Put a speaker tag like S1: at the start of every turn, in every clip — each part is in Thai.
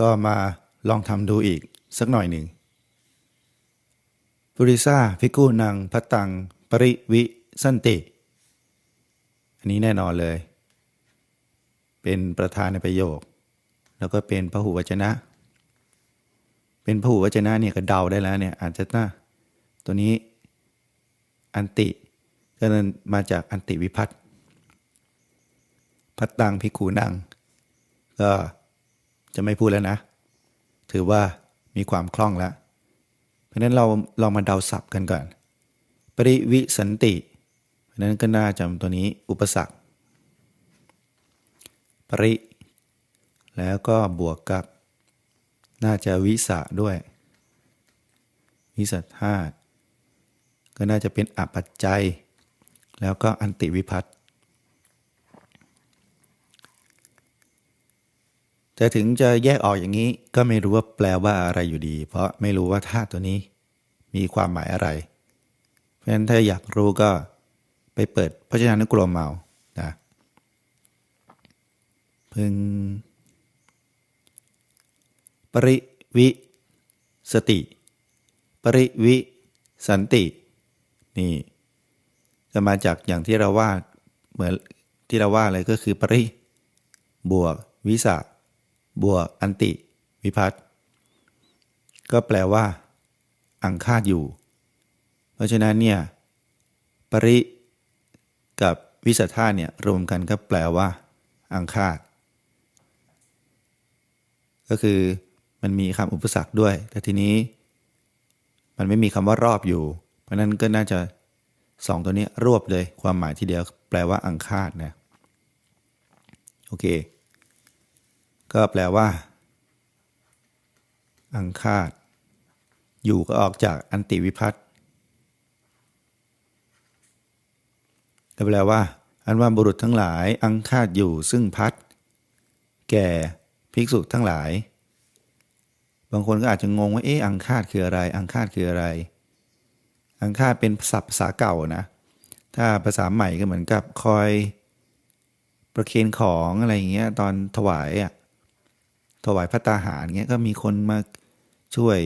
S1: ก็มาลองทำดูอีกสักหน่อยหนึ่งปุริซาพิกุนังพัตตัง ปริวิสันติ อันนี้แน่นอนเลย เป็นประธานในประโยค แล้วก็เป็นพหูวจนะ เป็นพหูวจนะเนี่ยก็เดาได้แล้วเนี่ยอาจจะน่าตัวนี้อันติก็นั้นมาจากอันติวิพัตพัตตังพิกูนัง ก็ จะไม่พูดแล้วนะ ถือว่ามีความคล่องแล้ว เพราะนั้นเราลองมาเดาศัพท์กันก่อน ปริวิสันติ เพราะนั้นก็น่าจำตัวนี้อุปสรรค ปริ แล้วก็บวกกับ น่าจะวิสะด้วย วิสัทธาตุก็น่าจะเป็นอปัจจัย แล้วก็อันติวิพัต์ แต่ถึงจะแยกออกอย่างนี้ก็ไม่รู้ว่าแปลว่าอะไรอยู่ดี เพราะไม่รู้ว่าธาตุตัวนี้ มีความหมายอะไร เพราะฉะนั้นถ้าอยากรู้ก็ไปเปิดพจนานุกรมเอานะพึง ปริวิสติ ปริวิสันติ นี่จะมาจากอย่างที่เราว่าเหมือนที่เราว่าเลยก็คือปริบวกวิสะ บวกอันติ วิพัตก็แปลว่า อังคาดอยู่ เพราะฉะนั้นเนี่ยปริกับวิสัทธาเนี่ยรวมกันก็แปลว่า อังคาด ก็คือมันมีคำอุปสรรคด้วย แต่ทีนี้ มันไม่มีคำว่ารอบอยู่ เพราะนั้นก็น่าจะสองตัวนี้รวบเลย ความหมายที่เดียว แปลว่าอังคาดนะ โอเค ก็แปลว่า อังคาด อยู่ก็ออกจากอันติวิพัตก็แปลว่า อันว่าบุรุษทั้งหลาย อังคาดอยู่ซึ่งพัดแก่ภิกษุทั้งหลาย บางคนก็อาจจะงงว่าเอ๊ะอังคาดคืออะไร อังคาดคืออะไร อังคาดเป็นศัพท์ภาษาเก่านะ ถ้าภาษาใหม่ก็เหมือนกับคอยประเคนของอะไรอย่างเงี้ยตอนถวายอะ ถวายพระตาหารเงี้ยก็มีคนมาช่วย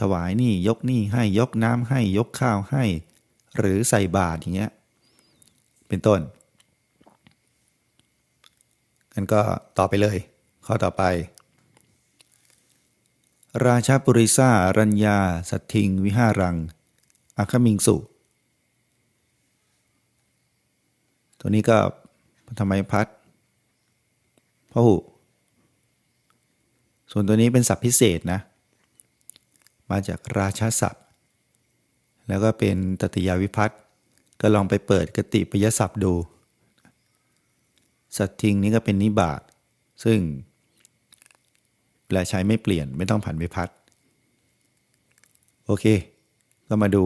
S1: ถวายนี่ยกนี่ให้ยกน้ำให้ยกข้าวให้ หรือใส่บาตรอย่างเงี้ยเป็นต้นกันก็ต่อไปเลย ข้อต่อไป ราชาปุริสารัญญา สัตทิง วิหารังอาคมิงสุ ตัวนี้ก็ทำไมพัดพหุ ส่วนตัวนี้เป็นศัพท์พิเศษนะ มาจากราชาศัพท์ แล้วก็เป็นตติยาวิพัตก็ลองไปเปิดกติปยศัพท์ดู สัตทิงนี้ก็เป็นนิบาตซึ่งแปลใช้ไม่เปลี่ยนไม่ต้องผันวิพัตโอเค ก็มาดู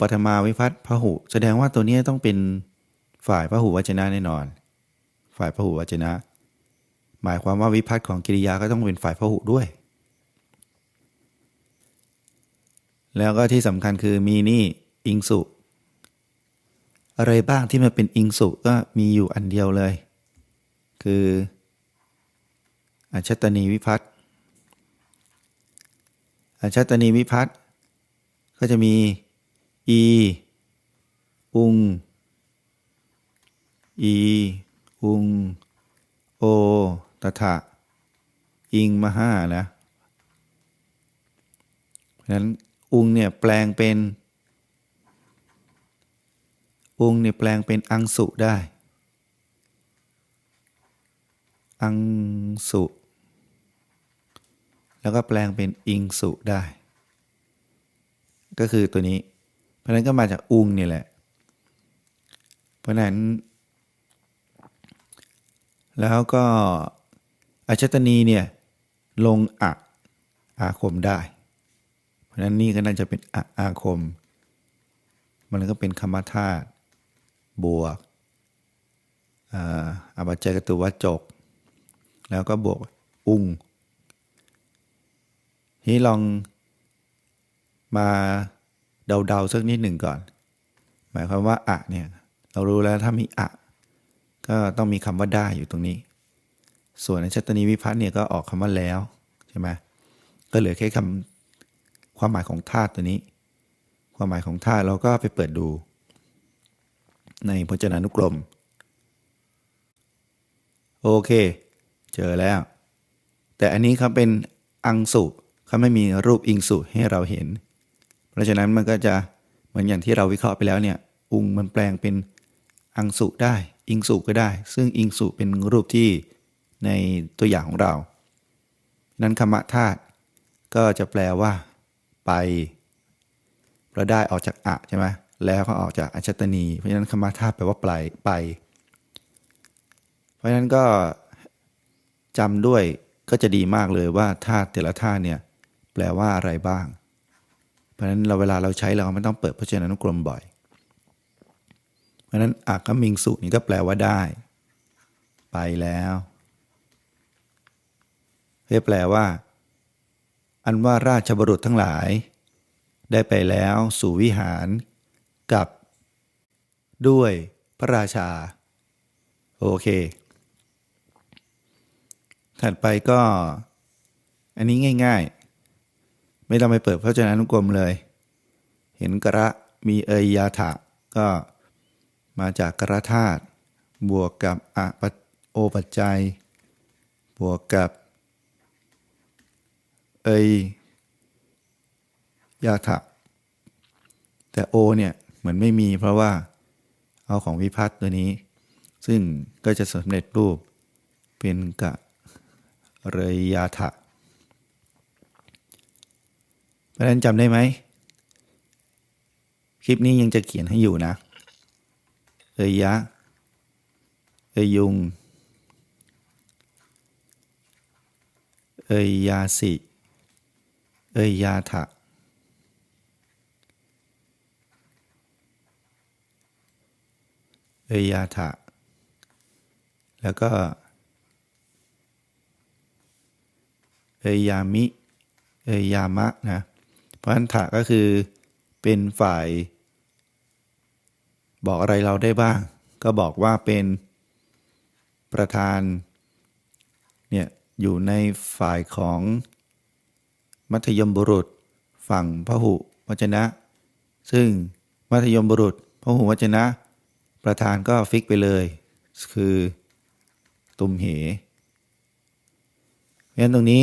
S1: ปฐมาวิพัตพหุ แสดงว่าตัวนี้ต้องเป็นฝ่ายพหุวจนะแน่นอน ฝ่ายพหุวจนะ หมายความว่าวิพัตน์ของกิริยาก็ต้องเป็นฝ่ายพหุด้วย แล้วก็ที่สำคัญคือมีนี่อิงสุ อะไรบ้างที่มันเป็นอิงสุก็มีอยู่อันเดียวเลย คืออัชตนีวิพัตน์อัชตนีวิพัตน์ก็จะมีอี อุง อี อุง โอ ตถะอิงมหานะเพราะฉะนั้นอุงเนี่ยแปลงเป็น อุงเนี่ยแปลงเป็นอังสุได้ อังสุ แล้วก็แปลงเป็นอิงสุได้ ก็คือตัวนี้ เพราะฉะนั้นก็มาจากอุงเนี่ยแหละ เพราะฉะนั้น แล้วก็ อัชตนีเนี่ยลงอะอาคมได้ เพราะฉะนั้นนี่ก็น่าจะเป็นอะอาคม มันก็เป็นคำธาตุบวกอาบัจจกตุวจก แล้วก็บวกอุ้งที่ลองมาเดาๆสักนิดหนึ่งก่อน หมายความว่าอะเนี่ยเรารู้แล้วถ้ามีอะ ก็ต้องมีคำว่าได้อยู่ตรงนี้ ส่วนอัญชตนีวิพัฒน์เนี่ยก็ออกคำว่าแล้วใช่ไหมก็เหลือแค่คำความหมายของธาตุตัวนี้ ความหมายของธาตุเราก็ไปเปิดดู ในพจนานุกรม โอเค เจอแล้ว แต่อันนี้เขาเป็นอังสุเขาไม่มีรูปอิงสุให้เราเห็น เพราะฉะนั้นมันก็จะเหมือนอย่างที่เราวิเคราะห์ไปแล้วเนี่ย อุงมันแปลงเป็นอังสุได้ อิงสุก็ได้ ซึ่งอิงสุเป็นรูปที่ ในตัวอย่างของเรา นั้นคำธาตุก็จะแปลว่า ไปเราได้ออกจากอะใช่ไหมแล้วก็ออกจากอัญชตนี เพราะฉะนั้นคำธาตุแปลว่าไปไป เพราะฉะนั้นก็จำด้วยก็จะดีมากเลยว่าธาตุแต่ละธาตุเนี่ยแปลว่าอะไรบ้าง เพราะฉะนั้นเราเวลาเราใช้เราไม่ต้องเปิดพจนานุกรมบ่อย เพราะฉะนั้นอากมิงสุนี่ก็แปลว่าได้ ไปแล้ว เพื่อแปลว่า อันว่าราชบุรุษทั้งหลาย ได้ไปแล้วสู่วิหารกับ ด้วยพระราชา โอเค ถัดไปก็ อันนี้ง่าย ๆ ไม่ต้องไปเปิดพระเจนานุกรมเลย เห็นกระมีเอยยาถะก็มาจากกระธาตุบวกกับอปะโอปัจจัย บวกกับ เอยยาถะแต่โอเนี่ยเหมือนไม่มีเพราะว่าเอาของวิพัฒน์ตัวนี้ ซึ่งก็จะสำเร็จรูปเป็นกะเรยยาถะเพราะนั้นจำได้ไหม คลิปนี้ยังจะเขียนให้อยู่นะ เอยยะ เอยยุง เอยยาสิ เอยยาถะเอยยาถะ แล้วก็ เอยยามิ เอยยามะนะ เพราะฉะนั้นถะก็คือเป็นฝ่าย บอกอะไรเราได้บ้าง ก็บอกว่าเป็นประธานเนี่ยอยู่ในฝ่ายของ มัธยมบุรุษ ฝั่งพหุวจนะ ซึ่งมัธยมบุรุษพหุวจนะ ประธานก็ฟิกไปเลย คือตุมเหเพราะฉะนั้นตรงนี้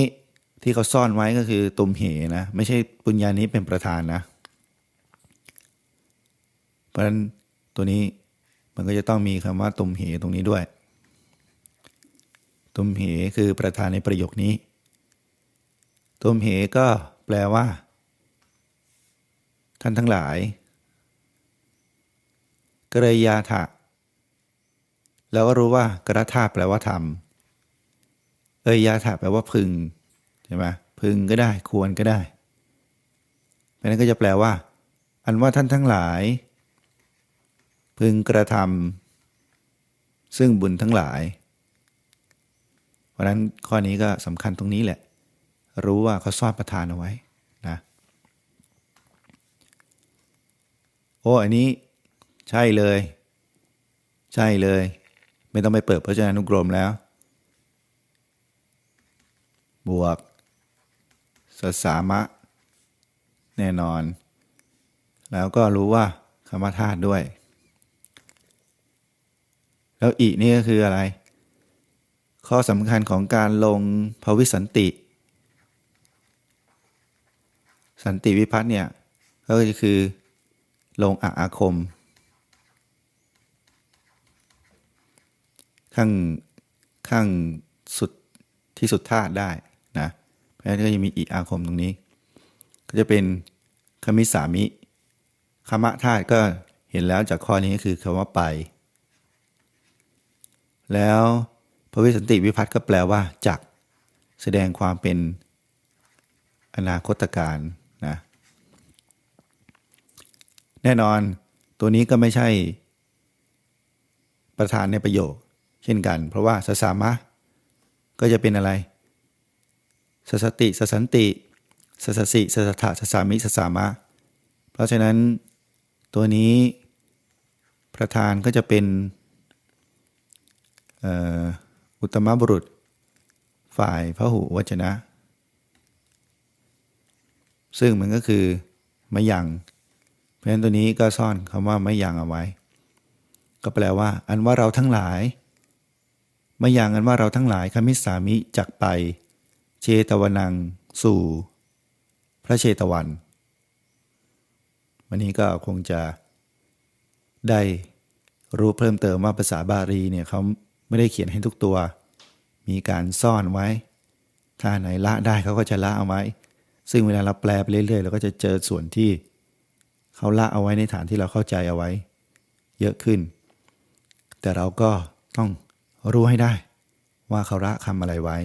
S1: ที่เขาซ่อนไว้ก็คือตุมเหนะ ไม่ใช่ปุญญานี้เป็นประธานนะ เพราะฉะนั้นตัวนี้มันก็จะต้องมีคำว่าตุมเหตรงนี้ด้วย ตุมเหคือประธานในประโยคนี้ ตุมเหก็แปลว่า ท่านทั้งหลายกระยาถะแล้วก็รู้ว่ากระธาแปลว่าทำเอยยาถะแปลว่าพึงใช่ไหมพึงก็ได้ควรก็ได้เพราะนั้นก็จะแปลว่า อันว่าท่านทั้งหลาย พึงกระทำซึ่งบุญทั้งหลาย เพราะนั้นข้อนี้ก็สำคัญตรงนี้แหละ รู้ว่าเขาซ่อนประธานเอาไว้นะโอ้อันนี้ใช่เลย ใช่เลย ไม่ต้องไปเปิดพระเจ้านุกรมแล้ว บวกสสามะ แน่นอน แล้วก็รู้ว่าคำว่าธาตุด้วย แล้วอีกนี่ก็คืออะไร ข้อสำคัญของการลงภวิสันติ สันติวิพัฒน์เนี่ยก็คือลงอาอาคม ข้างข้างสุดที่สุดธาตุได้นะเพราะฉะนั้นก็จะมีอีอาคมตรงนี้ ก็จะเป็นคมิสามิคมะธาตุก็เห็นแล้วจากข้อนี้ก็คือคำว่าไป แล้วพระวิสันติวิพัฒน์ก็แปลว่าจักแสดงความเป็นอนาคตการนะ แน่นอน ตัวนี้ก็ไม่ใช่ ประธานในประโยค เช่นกัน เพราะว่าสสามะ ก็จะเป็นอะไร สสติ สสันติ สสสิ สสถะสสามิ สสามะ เพราะฉะนั้นตัวนี้ประธานก็จะเป็นอุตมบุรุษ ฝ่ายพระหุวจนะ ซึ่งมันก็คือม่ยัง เพราะฉะนั้นตัวนี้ก็ซ่อนคำว่าไม่ยังเอาไว้ ก็แปลว่า อันว่าเราทั้งหลาย ไม่ยังอันว่าเราทั้งหลายคมิสามิจักไป เชตวนัง สู่ พระเชตวัน วันนี้ก็คงจะได้รู้เพิ่มเติมว่าภาษาบาลีเนี่ยเขาไม่ได้เขียนให้ทุกตัว มีการซ่อนไว้ ถ้าไหนละได้เขาก็จะละเอาไว้ ซึ่งเวลาเราแปลไปเรื่อยๆเราก็จะเจอส่วนที่ เขาละเอาไว้ในฐานที่เราเข้าใจเอาไว้ เยอะขึ้น แต่เราก็ต้องรู้ให้ได้ ว่าเขาละคำอะไรไว้